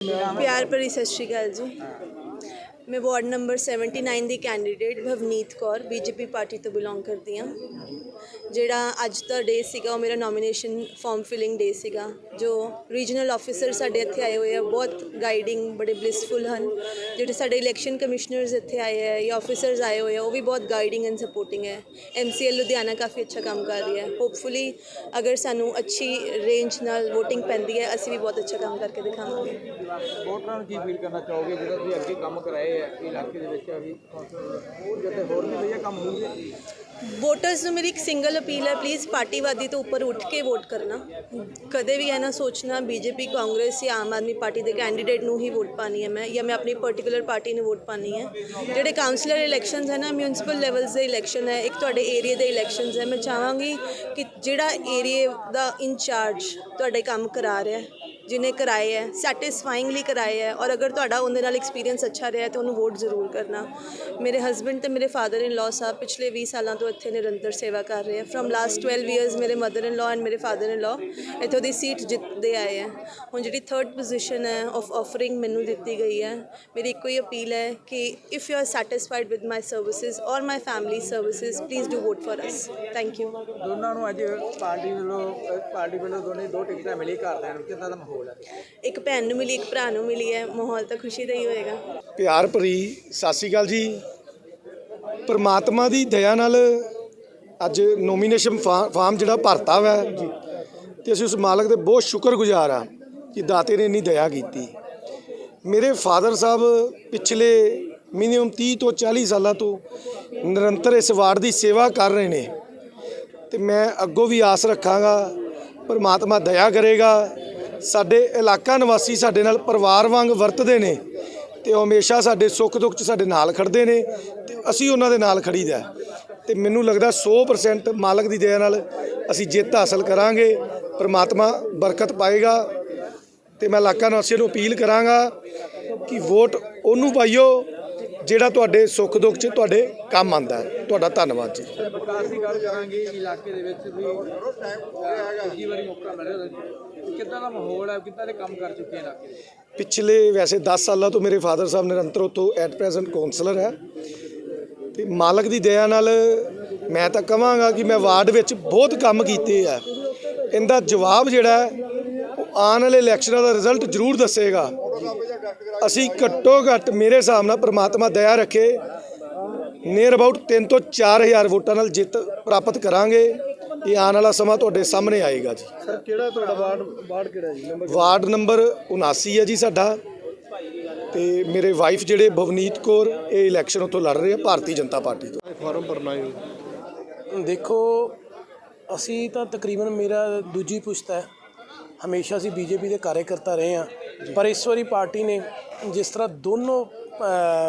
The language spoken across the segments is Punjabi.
ਪਿਆਰ ਭਰੀ ਸਤਿ ਸ਼੍ਰੀ ਅਕਾਲ ਜੀ। ਮੈਂ ਵਾਰਡ ਨੰਬਰ 79 ਦੀ candidate Bhavneet Kaur, BJP party ਤੋਂ ਬਿਲੋਂਗ ਕਰਦੀ ਹਾਂ। ਜਿਹੜਾ ਅੱਜ ਦਾ ਡੇ ਸੀਗਾ, ਉਹ ਮੇਰਾ ਨੋਮੀਨੇਸ਼ਨ ਫਾਰਮ ਫਿਲਿੰਗ ਡੇ ਸੀਗਾ, ਜੋ ਰੀਜਨਲ ਆਫੀਸਰ ਸਾਡੇ ਇੱਥੇ ਆਏ ਹੋਏ ਆ, ਬਹੁਤ ਗਾਈਡਿੰਗ ਬੜੇ ਬਲਿਸਫੁਲ ਹਨ। ਜਿਹੜੇ ਸਾਡੇ ਇਲੈਕਸ਼ਨ ਕਮਿਸ਼ਨਰਸ ਇੱਥੇ ਆਏ ਆ, ਜਾਂ ਆਫੀਸਰਸ ਆਏ ਹੋਏ ਆ, ਉਹ ਵੀ ਬਹੁਤ ਗਾਈਡਿੰਗ ਐਂਡ ਸਪੋਰਟਿੰਗ ਹੈ। ਐਮਸੀਐਲ ਲੁਧਿਆਣਾ ਕਾਫੀ ਅੱਛਾ ਕੰਮ ਕਰ ਰਹੀ ਹੈ। ਹੋਪਫੁਲੀ ਅਗਰ ਸਾਨੂੰ ਅੱਛੀ ਰੇਂਜ ਨਾਲ VOTING ਪੈਂਦੀ ਹੈ, ਅਸੀਂ ਵੀ ਬਹੁਤ ਅੱਛਾ ਕੰਮ ਕਰਕੇ ਦਿਖਾਵਾਂਗੇ। ਵੋਟਰਾਂ ਨੂੰ ਕੀ ਫੀਲ ਕਰਨਾ ਚਾਹੋਗੇ? ਜਿਹੜਾ ਤੁਸੀਂ ਅੱਗੇ ਕੰਮ ਕਰਾਏ ਆ, ਇਲਾਕੇ ਦੇ ਵਿੱਚ ਅਭੀ ਹੋਰ ਜਿੱਥੇ ਹੋਰ ਵੀ ਵਧੀਆ ਕੰਮ ਹੋਊਗੇ ਵੋਟਰਸ ਨੂੰ ਮੇਰੀ ਇੱਕ ਸਿੰਗਲ ਅਪੀਲ ਹੈ ਪਲੀਜ਼ ਪਾਰਟੀਵਾਦੀ ਤੋਂ ਉੱਪਰ ਉੱਠ ਕੇ ਵੋਟ ਕਰਨਾ। ਕਦੇ ਵੀ ਇਹ ਨਾ ਸੋਚਣਾ ਬੀਜੇਪੀ ਕਾਂਗਰਸ ਜਾਂ ਆਮ ਆਦਮੀ ਪਾਰਟੀ ਦੇ ਕੈਂਡੀਡੇਟ ਨੂੰ ਹੀ ਵੋਟ ਪਾਣੀ ਹੈ ਮੈਂ, ਜਾਂ ਮੈਂ ਆਪਣੀ ਪਰਟੀਕੁਲਰ ਪਾਰਟੀ ਨੂੰ ਵੋਟ ਪਾਣੀ ਹੈ। ਜਿਹੜੇ ਕਾਉਂਸਲਰ ਇਲੈਕਸ਼ਨਸ ਹੈ ਨਾ ਮਿਊਨਿਸਪਲ ਲੈਵਲਸ ਦੇ ਇਲੈਕਸ਼ਨ ਹੈ, ਇੱਕ ਤੁਹਾਡੇ ਏਰੀਆ ਦੇ ਇਲੈਕਸ਼ਨਸ ਹੈ, ਮੈਂ ਚਾਹਾਂਗੀ ਕਿ ਜਿਹੜਾ ਏਰੀਆ ਦਾ ਇੰਚਾਰਜ ਤੁਹਾਡੇ ਕੰਮ ਕਰਾ ਰਿਹਾ ਹੈ ਜਿਹਨੇ ਕਰਾਏ ਹੈ ਸੈਟੀਸਫਾਈਂਗਲੀ ਕਰਾਏ ਹੈ ਔਰ ਅਗਰ ਤੁਹਾਡਾ ਉਹਦੇ ਨਾਲ ਐਕਸਪੀਰੀਅੰਸ ਅੱਛਾ ਰਿਹਾ ਤਾਂ ਉਹਨੂੰ ਵੋਟ ਜ਼ਰੂਰ ਕਰਨਾ। ਮੇਰੇ ਹਸਬੰਡ ਤੇ ਮੇਰੇ ਫਾਦਰ ਇਨ ਲਾਅ ਸਾਹਿਬ ਪਿਛਲੇ 20 ਸਾਲਾਂ ਤੋਂ ਇੱਥੇ ਨਿਰੰਤਰ ਸੇਵਾ ਕਰ ਰਹੇ ਹੈ। ਫਰਮ ਲਾਸਟ 12 ਇਅਰਸ ਮੇਰੇ ਮਦਰ ਇਨ ਲਾਅ ਐਂਡ ਮੇਰੇ ਫਾਦਰ ਇਨ ਲਾਅ ਇੱਥੋਂ ਦੀ ਸੀਟ ਜਿੱਤਦੇ ਆਏ ਹੈ। ਹੁਣ ਜਿਹੜੀ ਥਰਡ ਪੋਜੀਸ਼ਨ ਹੈ ਆਫ ਆਫਰਿੰਗ ਮੈਨੂੰ ਦਿੱਤੀ ਗਈ ਹੈ, ਮੇਰੀ ਇੱਕੋ ਹੀ ਅਪੀਲ ਹੈ ਕਿ if you are satisfied with my services ਔਰ my family services please do vote for us thank you ਦੋਨਾਂ ਨੂੰ ਅੱਜ ਪਾਰਟੀ ਵੱਲੋਂ ਪਾਰਟੀ ਵੱਲੋਂ ਦੋਨੇ ਦੋ ਟਿਕਟਾਂ ਮਿਲੀ ਘਰਦਿਆਂ ਨੂੰ ਕਿੱਦਾਂ ਦਾ ਮਾਹੌਲ? ਇੱਕ ਭੈਣ ਨੂੰ ਮਿਲੀ, ਇੱਕ ਭਰਾ ਨੂੰ ਮਿਲੀ ਹੈ। ਮਾਹੌਲ ਤਾਂ ਖੁਸ਼ੀ ਦਾ ਹੀ ਹੋਏਗਾ। ਪਿਆਰ ਭਰੀ, ਸਤਿ ਸ਼੍ਰੀ ਅਕਾਲ ਜੀ। ਪਰਮਾਤਮਾ ਦੀ ਦਇਆ ਨਾਲ ਅੱਜ ਨੋਮੀਨੇਸ਼ਨ ਫਾਰਮ ਜਿਹੜਾ ਭਰਤਾ ਵਾ। ਤੇ ਅਸੀਂ ਉਸ ਮਾਲਕ ਦੇ ਬਹੁਤ ਸ਼ੁਕਰਗੁਜ਼ਾਰ ਆ ਕਿ ਦਾਤੇ ਨੇ ਇੰਨੀ ਦਇਆ ਕੀਤੀ। ਮੇਰੇ ਫਾਦਰ ਸਾਹਿਬ ਪਿਛਲੇ ਮਿਨੀਮਮ 30 ਤੋਂ 40 ਸਾਲਾਂ ਤੋਂ ਨਿਰੰਤਰ ਇਸ ਵਾਰਡ ਦੀ ਸੇਵਾ ਕਰ ਰਹੇ ਨੇ। ਤੇ ਮੈਂ ਅੱਗੋਂ ਵੀ ਆਸ ਰੱਖਾਂਗਾ, ਪਰਮਾਤਮਾ ਦਇਆ ਕਰੇਗਾ। ਸਾਡੇ ਇਲਾਕਾ ਨਿਵਾਸੀ ਸਾਡੇ ਨਾਲ ਪਰਿਵਾਰ ਵਾਂਗ ਵਰਤਦੇ ਨੇ ਤੇ ਉਹ ਹਮੇਸ਼ਾ ਸਾਡੇ ਸੁੱਖ ਦੁੱਖ 'ਚ ਸਾਡੇ ਨਾਲ ਖੜਦੇ ਨੇ ਤੇ ਅਸੀਂ ਉਹਨਾਂ ਦੇ ਨਾਲ ਖੜੀਦਾ ਤੇ ਮੈਨੂੰ ਲੱਗਦਾ 100% ਮਾਲਕ ਦੀ ਦਇਆ ਨਾਲ ਅਸੀਂ ਜਿੱਤ ਹਾਸਲ ਕਰਾਂਗੇ, ਪਰਮਾਤਮਾ ਬਰਕਤ ਪਾਏਗਾ ਤੇ ਮੈਂ ਇਲਾਕਾ ਨਿਵਾਸੀਆਂ ਨੂੰ ਅਪੀਲ ਕਰਾਂਗਾ ਕਿ ਵੋਟ ਉਹਨੂੰ ਪਾਈਓ ਜਿਹੜਾ ਤੁਹਾਡੇ ਸੁੱਖ ਦੁੱਖ 'ਚ ਤੁਹਾਡੇ ਕੰਮ ਆਂਦਾ ਹੈ। ਤੁਹਾਡਾ ਧੰਨਵਾਦ ਜੀ। ਵਿਕਾਸ ਦੀ ਗੱਲ ਕਰਾਂਗੇ ਇਲਾਕੇ ਦੇ ਵਿੱਚ ਵੀ ਪਿਛਲੀ ਵਾਰੀ ਮੌਕਾ ਮਿਲਿਆ ਕਿੱਦਾਂ ਦਾ ਮਾਹੌਲ ਹੈ ਕਿੱਦਾਂ ਦੇ ਕੰਮ ਕਰ ਚੁੱਕੇ ਇਲਾਕੇ ਦੇ ਪਿਛਲੇ ਵੈਸੇ 10 ਸਾਲਾਂ ਤੋਂ ਮੇਰੇ ਫਾਦਰ ਸਾਹਿਬ ਨਿਰੰਤਰ ਉੱਥੋਂ ਐਟ ਪ੍ਰੈਜ਼ੈਂਟ ਕਾਉਂਸਲਰ ਹੈ। ਤੇ ਮਾਲਕ ਦੀ ਦਇਆ ਨਾਲ ਮੈਂ ਤਾਂ ਕਹਾਂਗਾ ਕਿ ਮੈਂ ਵਾਰਡ ਵਿੱਚ ਬਹੁਤ ਕੰਮ ਕੀਤੇ ਆ। ਇਹਦਾ ਜਵਾਬ ਜਿਹੜਾ ਆਉਣ ਵਾਲੇ ਇਲੈਕਸ਼ਨਾਂ ਦਾ ਰਿਜ਼ਲਟ ਜ਼ਰੂਰ ਦੱਸੇਗਾ। ਅਸੀਂ ਘੱਟੋ ਘੱਟ ਮੇਰੇ ਹਿਸਾਬ ਨਾਲ ਪ੍ਰਮਾਤਮਾ ਦਇਆ ਰੱਖੇ। ਨੀਅਰ ਅਬਾਊਟ 3 ਤੋਂ 4000 ਵੋਟਾਂ ਨਾਲ ਜਿੱਤ ਪ੍ਰਾਪਤ ਕਰਾਂਗੇ। ਇਹ ਆਉਣ ਵਾਲਾ ਸਮਾਂ ਤੁਹਾਡੇ ਸਾਹਮਣੇ ਆਏਗਾ ਜੀ। ਸਰ ਕਿਹੜਾ ਤੁਹਾਡਾ ਵਾਰਡ ਵਾਰਡ ਕਿਹੜਾ ਜੀ? ਨੰਬਰ ਵਾਰਡ ਨੰਬਰ 79 ਹੈ ਜੀ ਸਾਡਾ। ਤੇ ਮੇਰੇ ਵਾਈਫ ਜਿਹੜੇ ਭਵਨੀਤ ਕੌਰ ਇਹ ਇਲੈਕਸ਼ਨ ਉੱਥੋਂ ਲੜ ਰਹੇ ਆ ਭਾਰਤੀ ਜਨਤਾ ਪਾਰਟੀ ਤੋਂ। ਫਾਰਮ ਭਰਨਾ ਹੈ ਦੇਖੋ ਅਸੀਂ ਤਾਂ ਤਕਰੀਬਨ ਮੇਰਾ ਦੂਜੀ ਪੁਸ਼ਤ ਹੈ। ਹਮੇਸ਼ਾ ਅਸੀਂ ਬੀਜੇਪੀ ਦੇ ਕਾਰਜਕਰਤਾ ਰਹੇ ਹਾਂ। ਪਰ ਇਸ ਵਾਰੀ ਪਾਰਟੀ ਨੇ ਜਿਸ ਤਰ੍ਹਾਂ ਦੋਨੋਂ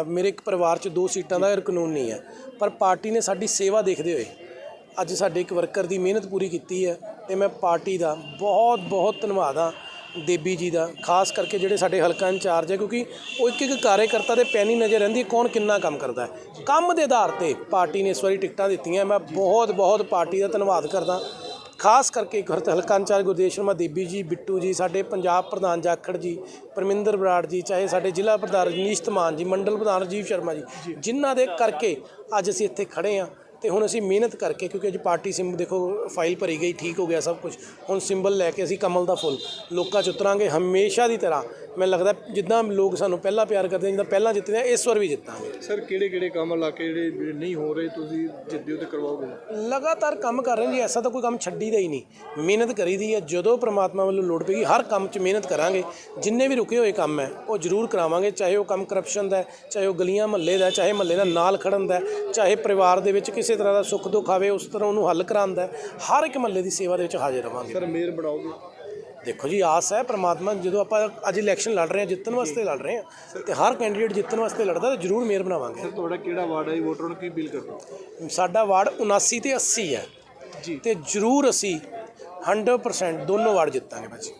ਮੇਰੇ ਇੱਕ ਪਰਿਵਾਰ 'ਚ ਦੋ ਸੀਟਾਂ ਦਾ ਕਾਨੂੰਨ ਨਹੀਂ ਹੈ। ਪਰ ਪਾਰਟੀ ਨੇ ਸਾਡੀ ਸੇਵਾ ਦੇਖਦੇ ਹੋਏ ਅੱਜ ਸਾਡੇ ਇੱਕ ਵਰਕਰ ਦੀ ਮਿਹਨਤ ਪੂਰੀ ਕੀਤੀ ਹੈ ਤੇ ਮੈਂ ਪਾਰਟੀ ਦਾ ਬਹੁਤ ਬਹੁਤ ਧੰਨਵਾਦ ਹਾਂ ਦੇਬੀ ਜੀ ਦਾ, ਖਾਸ ਕਰਕੇ ਜਿਹੜੇ ਸਾਡੇ ਹਲਕਾ ਇੰਚਾਰਜ ਹੈ, ਕਿਉਂਕਿ ਉਹ ਇੱਕ ਇੱਕ ਕਾਰਜਕਰਤਾ ਦੇ ਪੈਣੀ ਨਜ਼ਰ ਰਹਿੰਦੀ ਕੌਣ ਕਿੰਨਾ ਕੰਮ ਕਰਦਾ ਹੈ। ਕੰਮ ਦੇ ਆਧਾਰ ਤੇ ਪਾਰਟੀ ਨੇ ਇਸ ਵਾਰੀ ਟਿਕਟਾਂ ਦਿੱਤੀਆਂ, ਮੈਂ ਬਹੁਤ ਬਹੁਤ ਪਾਰਟੀ ਦਾ ਧੰਨਵਾਦ ਕਰਦਾ। ਖਾਸ ਕਰਕੇ ਹਲਕਾ ਇੰਚਾਰਜ ਗੁਰਦੇਵ ਸ਼ਰਮਾ ਦੇਬੀ ਜੀ ਬਿੱਟੂ ਜੀ ਸਾਡੇ ਪੰਜਾਬ ਪ੍ਰਧਾਨ ਜਾਖੜ ਜੀ ਪਰਮਿੰਦਰ ਬਰਾੜ ਜੀ ਚਾਹੇ ਸਾਡੇ ਜ਼ਿਲ੍ਹਾ ਪ੍ਰਧਾਨ ਰਜਨੀਸ਼ ਧਮਾਨ ਜੀ ਮੰਡਲ ਪ੍ਰਧਾਨ ਰਾਜੀਵ ਸ਼ਰਮਾ ਜੀ। ਜਿਨ੍ਹਾਂ ਦੇ ਕਰਕੇ ਅੱਜ ਅਸੀਂ ਇੱਥੇ ਖੜੇ ਹਾਂ ਤੇ ਹੁਣ ਅਸੀਂ ਮਿਹਨਤ ਕਰਕੇ ਕਿਉਂਕਿ ਅੱਜ ਪਾਰਟੀ ਸਿੰਬਲ ਦੇਖੋ ਫਾਈਲ ਭਰੀ ਗਈ ਠੀਕ ਹੋ ਗਿਆ ਸਭ ਕੁਝ ਹੁਣ ਸਿੰਬਲ ਲੈ ਕੇ ਅਸੀਂ ਕਮਲ ਦਾ ਫੁੱਲ ਲੋਕਾਂ ਚ ਉਤਰਾਂਗੇ ਹਮੇਸ਼ਾ ਦੀ ਤਰ੍ਹਾਂ। ਮੈਨੂੰ ਲੱਗਦਾ ਜਿੱਦਾਂ ਲੋਕ ਸਾਨੂੰ ਪਹਿਲਾਂ ਪਿਆਰ ਕਰਦੇ ਜਿੱਦਾਂ ਪਹਿਲਾਂ ਜਿੱਤਦੇ ਆ ਇਸ ਵਾਰ ਵੀ ਜਿੱਤਾਂਗੇ। ਸਰ ਕਿਹੜੇ ਕਿਹੜੇ ਕੰਮ ਇਲਾਕੇ ਜਿਹੜੇ ਜਿਹੜੇ ਨਹੀਂ ਹੋ ਰਹੇ ਤੁਸੀਂ ਜਿੱਦਿਓ ਤੇ ਕਰਵਾਓਗੇ? ਲਗਾਤਾਰ ਕੰਮ ਕਰ ਰਹੇ ਜੀ ਐਸਾ ਤਾਂ ਕੋਈ ਕੰਮ ਛੱਡੀਦਾ ਹੀ ਨਹੀਂ। ਮਿਹਨਤ ਕਰੀਦੀ ਹੈ ਜਦੋਂ ਪ੍ਰਮਾਤਮਾ ਵੱਲੋਂ ਲੋੜ ਪਏਗੀ ਹਰ ਕੰਮ 'ਚ ਮਿਹਨਤ ਕਰਾਂਗੇ। ਜਿੰਨੇ ਵੀ ਰੁਕੇ ਹੋਏ ਕੰਮ ਹੈ ਉਹ ਜ਼ਰੂਰ ਕਰਾਵਾਂਗੇ ਚਾਹੇ ਉਹ ਕੰਮ ਕਰਪਸ਼ਨ ਦਾ ਚਾਹੇ ਉਹ ਗਲੀਆਂ ਮਹੱਲੇ ਦਾ ਚਾਹੇ ਮਹੱਲੇ ਦਾ ਨਾਲ ਖੜਨ ਦਾ ਚਾਹੇ ਪਰਿਵਾਰ ਦੇ ਵਿੱਚ ਕਿਸੇ ਤਰ੍ਹਾਂ ਦਾ ਸੁੱਖ ਦੁੱਖ ਆਵੇ ਉਸ ਤਰ੍ਹਾਂ ਉਹਨੂੰ ਹੱਲ ਕਰਾਉਣ ਦਾ। ਹਰ ਇੱਕ ਮਹੱਲੇ ਦੀ ਸੇਵਾ ਦੇ ਵਿੱਚ ਹਾਜ਼ਰ ਰਵਾਂਗੇ। ਸਰ ਮੇਅਰ ਬਣਾਓਗੇ? ਦੇਖੋ ਜੀ ਆਸ ਹੈ ਪ੍ਰਮਾਤਮਾ ਜਦੋਂ ਆਪਾਂ ਅੱਜ ਇਲੈਕਸ਼ਨ ਲੜ ਰਹੇ ਹਾਂ ਜਿੱਤਣ ਵਾਸਤੇ ਲੜ ਰਹੇ ਹਾਂ ਤੇ ਹਰ ਕੈਂਡੀਡੇਟ ਜਿੱਤਣ ਵਾਸਤੇ ਲੜਦਾ ਤਾਂ ਜ਼ਰੂਰ ਮੇਅਰ ਬਣਾਵਾਂਗੇ। ਸਰ ਤੁਹਾਡਾ ਕਿਹੜਾ ਵਾਰਡ ਹੈ ਵੋਟਰਾਂ ਨੂੰ ਕੀ ਅਪੀਲ ਕਰਦੇ? ਸਾਡਾ ਵਾਰਡ 79 ਤੇ 80 ਹੈ। ਜੀ। ਤੇ ਜ਼ਰੂਰ ਅਸੀਂ 100% ਦੋਨੋਂ ਵਾਰਡ ਜਿੱਤਾਂਗੇ ਬੱਚੇ